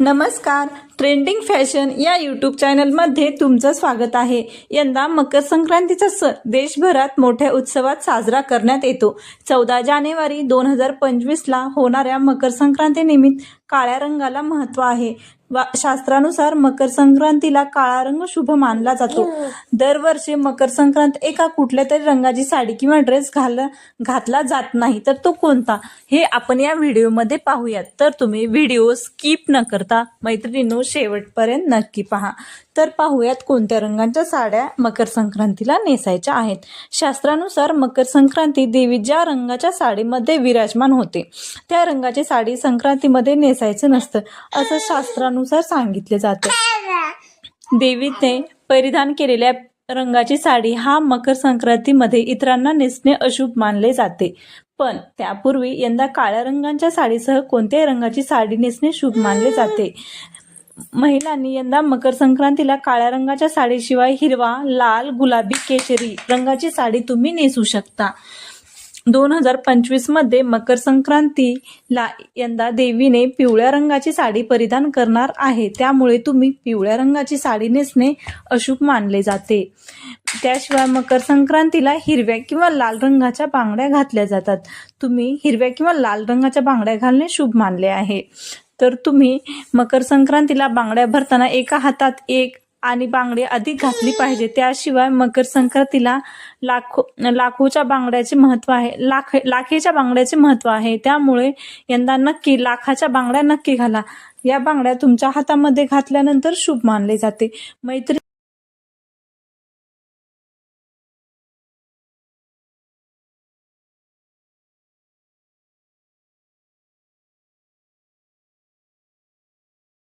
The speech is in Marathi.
नमस्कार. ट्रेंडिंग फॅशन या यूट्यूब चॅनलमध्ये तुमचं स्वागत आहे. यंदा मकर संक्रांतीचा सण देशभरात मोठ्या उत्सवात साजरा करण्यात येतो. चौदा जानेवारी दोन हजार पंचवीसला होणाऱ्या मकर संक्रांतीनिमित्त काळ्या रंगाला महत्त्व आहे. वा शास्त्रानुसार मकर संक्रांतीला काळा रंग शुभ मानला जातो. दरवर्षी मकर संक्रांत एका कुठल्या तरी रंगाची साडी किंवा ड्रेस घाल घातला जात नाही तर तो कोणता? हे आपण या व्हिडिओमध्ये पाहूयात. तर तुम्ही व्हिडिओ स्किप न करता मैत्रिणींनो शेवटपर्यंत नक्की पहा. तर पाहूयात कोणत्या रंगांच्या साड्या मकर संक्रांतीला नेसायच्या आहेत. शास्त्रानुसार मकर संक्रांती देवी ज्या रंगाच्या साडीमध्ये विराजमान होते त्या रंगाची साडी संक्रांतीमध्ये नेस नेसायचं नसतं. असं शास्त्रानुसार सांगितलं जातं. देवीने परिधान केलेल्या रंगाची साडी हा मकर संक्रांतीमध्ये इतरांना नेसणे अशुभ मानले जाते. पण त्यापूर्वी यंदा काळ्या रंगांच्या साडीसह कोणत्याही रंगाची साडी नेसणे शुभ मानले जाते. महिलांनी यंदा मकर संक्रांतीला काळ्या रंगाच्या साडीशिवाय हिरवा लाल गुलाबी केशरी रंगाची साडी तुम्ही नेसू शकता. दोन हजार पंचवीसमध्ये मकर संक्रांतीला यंदा देवीने पिवळ्या रंगाची साडी परिधान करणार आहे. त्यामुळे तुम्ही पिवळ्या रंगाची साडी नेसणे अशुभ मानले जाते. त्याशिवाय मकर संक्रांतीला हिरव्या किंवा लाल रंगाच्या बांगड्या घातल्या जातात. तुम्ही हिरव्या किंवा लाल रंगाच्या बांगड्या घालणे शुभ मानले आहे. तर तुम्ही मकर संक्रांतीला बांगड्या भरताना एका हातात एक आणि बांगडे अधिक घातली पाहिजे. त्याशिवाय मकर संक्रांतीला लाखो लाखोच्या बांगड्याचे महत्त्व आहे. लाख लाखेच्या बांगड्याचे महत्त्व आहे. त्यामुळे यंदा नक्की लाखाच्या बांगड्या नक्की घाला. या बांगड्या तुमच्या हातामध्ये घातल्यानंतर शुभ मानले जाते. मैत्री